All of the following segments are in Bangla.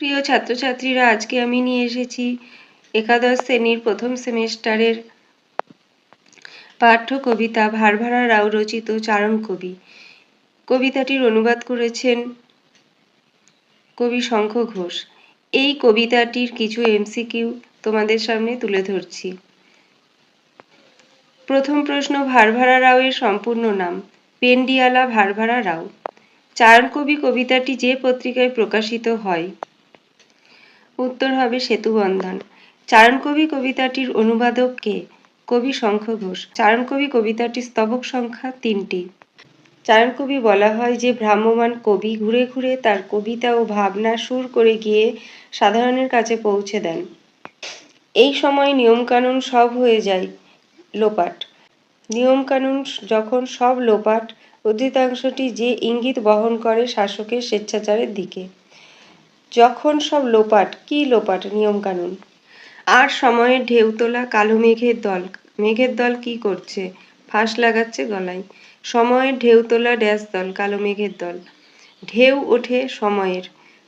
প্রিয় ছাত্রছাত্রীরা, আজকে আমি নিয়ে এসেছি একাদশ শ্রেণির প্রথম সেমেস্টারের পাঠ্য কবিতা ভারভারা রাও রচিত চারণ কবি। কবিতাটির অনুবাদ করেছেন কবি শঙ্খ ঘোষ। এই কবিতাটির কিছু এমসিকিউ তোমাদের সামনে তুলে ধরছি। প্রথম প্রশ্ন, ভারভারা রাওয়ের সম্পূর্ণ নাম। পেন্ডিয়ালা ভারভারা রাও। চারণ কবি কবিতাটি যে পত্রিকায় প্রকাশিত হয় উত্তর হবে সেতুবন্ধন। চারণকবি কবিতাটির অনুবাদক কে? কবি শঙ্খ ঘোষ। চারণকবি কবিতাটির স্তবক সংখ্যা তিনটি। চারণকবি বলা হয় যে ভ্রাম্যমান কবি ঘুরে ঘুরে তার কবিতা ও ভাবনা সুর করে গিয়ে সাধারণের কাছে পৌঁছে দেন। এই সময় নিয়মকানুন সব হয়ে যায় লোপাট। নিয়মকানুন যখন সব লোপাট অধিকাংশটি যে ইঙ্গিত বহন করে শাসকের স্বেচ্ছাচারের দিকে। যখন সব লোপাট, কি লোপাট? নিয়মকানুন। আর সময়ের ঢেউ তোলা কালো মেঘের দল। মেঘের দল কি করছে? ফাঁস লাগাচ্ছে গলায়। সময়ের ঢেউ তোলা ড্যাশ দল, কালো মেঘের দল। ঢেউ ওঠে সময়ের।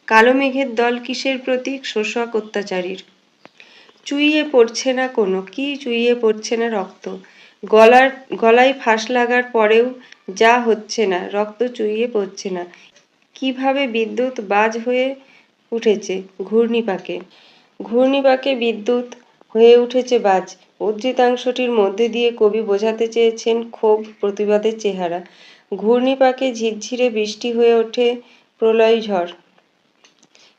কালো মেঘের দল কিসের প্রতীক? শোষক অত্যাচারীর। চুইয়ে পড়ছে না কোনো। কি চুইয়ে পড়ছে না রক্ত? গলার, গলায় ফাঁস লাগার পরেও যা হচ্ছে না, রক্ত চুইয়ে পড়ছে না। কীভাবে বিদ্যুৎ বাজ হয়ে ঘূর্ণিপাকে। ঘূর্ণিপাকে বিদ্যুৎ হয়ে উঠেছে বাজ। উদ্ধৃতাংশটির মধ্যে দিয়ে কবি বোঝাতে চেয়েছেন ক্ষোভ, প্রতিবাদের চেহারা। ঘূর্ণিপাকে ঝিরঝিরে বৃষ্টি হয়ে ওঠে প্রলয় ঝড়।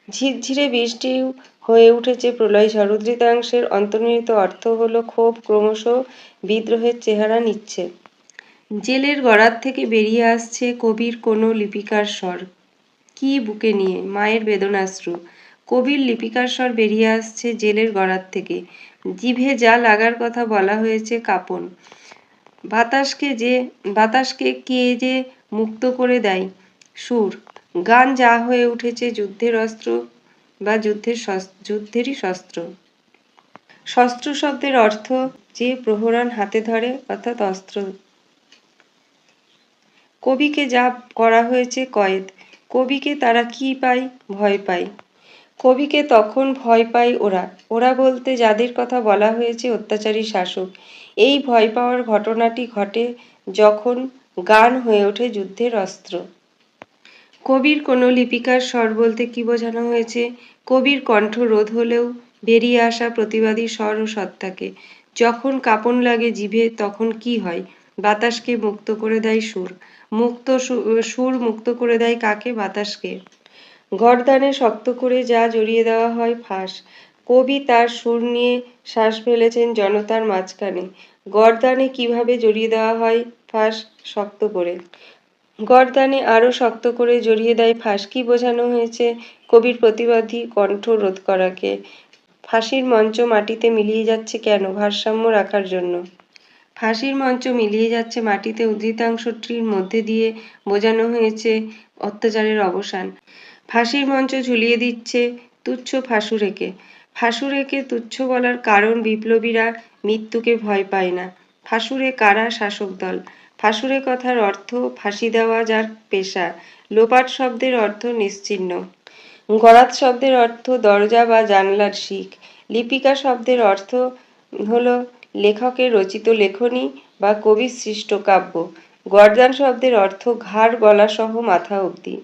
ঝিরঝিরে বৃষ্টি হয়ে উঠেছে প্রলয় ঝড়। উদ্ধৃতাংশের অন্তর্নিহিত অর্থ হলো ক্ষোভ, ক্রমশ বিদ্রোহের চেহারা নিচ্ছে। জেলের গড়ার থেকে বেরিয়ে আসছে কবির কোনো লিপিকার স্বর। কি বুকে নিয়ে? মায়ের বেদনাশ্রু। কবির লিপিকার স্বর বেরিয়ে আসছে জেলের গড়ার থেকে। জিভে যা লাগার কথা বলা হয়েছে কাপন। বাতাসকে যে, বাতাসকে কে যে মুক্ত করে দেয়? সুর। গান যা হয়ে উঠেছে যুদ্ধের অস্ত্র বা যুদ্ধের যুদ্ধেরই শস্ত্র। শস্ত্র শব্দের অর্থ যে প্রহরান হাতে ধরে অর্থাৎ অস্ত্র। কবিকে যা করা হয়েছে কয়েদ। কবিকে তারা কি পায়? ভয় পায়। কবিকে তখন ভয় পায় ওরা। ওরা বলতে যাদের কথা বলা হয়েছে অত্যাচারী শাসক। এই ভয় পাওয়ার ঘটনাটি ঘটে যখন গান হয়ে ওঠে যুদ্ধের অস্ত্র। কবির কোনো লিপিকার স্বর বলতে কি বোঝানো হয়েছে? কবির কণ্ঠ রোধ হলেও বেরিয়ে আসা প্রতিবাদী স্বর ও সত্তাকে। যখন কাপন লাগে জিভে তখন কি হয়? বাতাসকে মুক্ত করে দেয় সুর। মুক্ত সুর মুক্ত করে দেয় কাকে? বাতাসকে। গরদানে শক্ত করে যা জড়িয়ে দেওয়া হয় ফাঁস। কবি তার সুর নিয়ে শ্বাস ফেলেছেন জনতার মাঝখানে। গরদানে কীভাবে জড়িয়ে দেওয়া হয় ফাঁস? শক্ত করে। গরদানে আরও শক্ত করে জড়িয়ে দেয় ফাঁস। কি বোঝানো হয়েছে কবির প্রতিবাদী কণ্ঠ রোধ করাকে? ফাঁসির মঞ্চ মাটিতে মিলিয়ে যাচ্ছে কেন? ভারসাম্য রাখার জন্য। ফাঁসির মঞ্চ মিলিয়ে যাচ্ছে মাটিতে উদ্ধৃতাংশটির মধ্যে দিয়ে বোঝানো হয়েছে অত্যাচারের অবসান। ফাঁসির মঞ্চ ঝুলিয়ে দিচ্ছে তুচ্ছ ফাঁসুরেকে। ফাঁসুরেকে তুচ্ছ বলার কারণ বিপ্লবীরা মৃত্যুকে ভয় পায় না। ফাঁসুরে কারা শাসক দল? ফাঁসুরে কথার অর্থ ফাঁসি দেওয়া যার পেশা। লোপাট শব্দের অর্থ নিশ্চিহ্ন। গরাত শব্দের অর্থ দরজা বা জানলার শিখ। লিপিকা শব্দের অর্থ হলো লেখকের রচিত লেখনী বা কবির সৃষ্ট কাব্য। গর্দান শব্দের অর্থ ঘাড় গলা সহ মাথা অবধি।